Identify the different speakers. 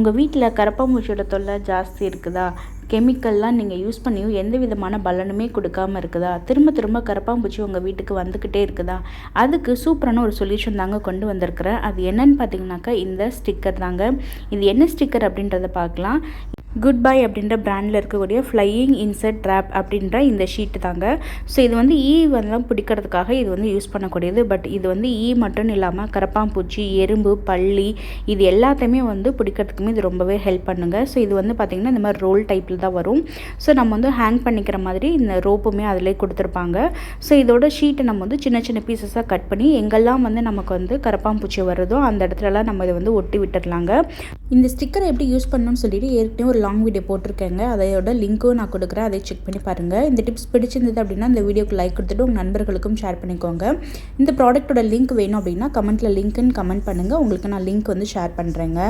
Speaker 1: உங்கள் வீட்டில் கரப்பாம்பூச்சியோட தொல்லை ஜாஸ்தி இருக்குதா? கெமிக்கல்லாம் நீங்கள் யூஸ் பண்ணியும் எந்த விதமான பலனுமே கொடுக்காம இருக்குதா? திரும்ப திரும்ப கரப்பாம்பூச்சி உங்கள் வீட்டுக்கு வந்துக்கிட்டே இருக்குதா? அதுக்கு சூப்பரான ஒரு சொல்யூஷன் தாங்க கொண்டு வந்திருக்கிறேன். அது என்னன்னு பார்த்தீங்கன்னாக்கா இந்த ஸ்டிக்கர் தாங்க. இது என்ன ஸ்டிக்கர் அப்படின்றத பார்க்கலாம் குட் பை அப்படின்ற பிராண்டில் இருக்கக்கூடிய ஃப்ளையிங் இன்செட் ட்ராப் அப்படின்ற இந்த ஷீட்டு தாங்க. ஸோ இது வந்து e ஈ வந்து பிடிக்கிறதுக்காக இது வந்து யூஸ் பண்ணக்கூடியது. பட் இது வந்து ஈ மட்டும் இல்லாமல் கரப்பாம்பூச்சி எறும்பு பள்ளி இது எல்லாத்தையுமே வந்து பிடிக்கிறதுக்குமே இது ரொம்பவே ஹெல்ப் பண்ணுங்க. ஸோ இது வந்து பார்த்திங்கன்னா இந்த மாதிரி ரோல் டைப்பில் தான் வரும். ஸோ நம்ம வந்து ஹேங் பண்ணிக்கிற மாதிரி இந்த ரோப்புமே அதிலே கொடுத்துருப்பாங்க. ஸோ இதோட ஷீட்டை நம்ம வந்து சின்ன சின்ன பீசஸாக கட் பண்ணி எங்கெல்லாம் வந்து நமக்கு வந்து கரப்பாம்பூச்சி வருதோ அந்த இடத்துலலாம் நம்ம இதை வந்து ஒட்டி விட்டுடலாங்க இந்த ஸ்டிக்கரை எப்படி யூஸ் பண்ணணும்னு சொல்லிட்டு ஏற்கனவே ஒரு லாங் வீடியோ போட்டிருக்கேங்க. அதையோட லிங்க்கும் நான் கொடுக்குறேன். அதை செக் பண்ணி பாருங்கள் இந்த டிப்ஸ் பிடிச்சிருந்தது அப்படின்னா இந்த வீடியோக்கு லைக் கொடுத்துட்டு உங்கள் நண்பர்களுக்கும் ஷேர் பண்ணிக்கோங்க. இந்த ப்ராடக்ட்டோட லிங்க் வேணும் அப்படின்னா கமெண்ட்டில் லிங்க்குன்னு கமெண்ட் பண்ணுங்கள் உங்களுக்கு நான் லிங்க் வந்து ஷேர் பண்ணுறேங்க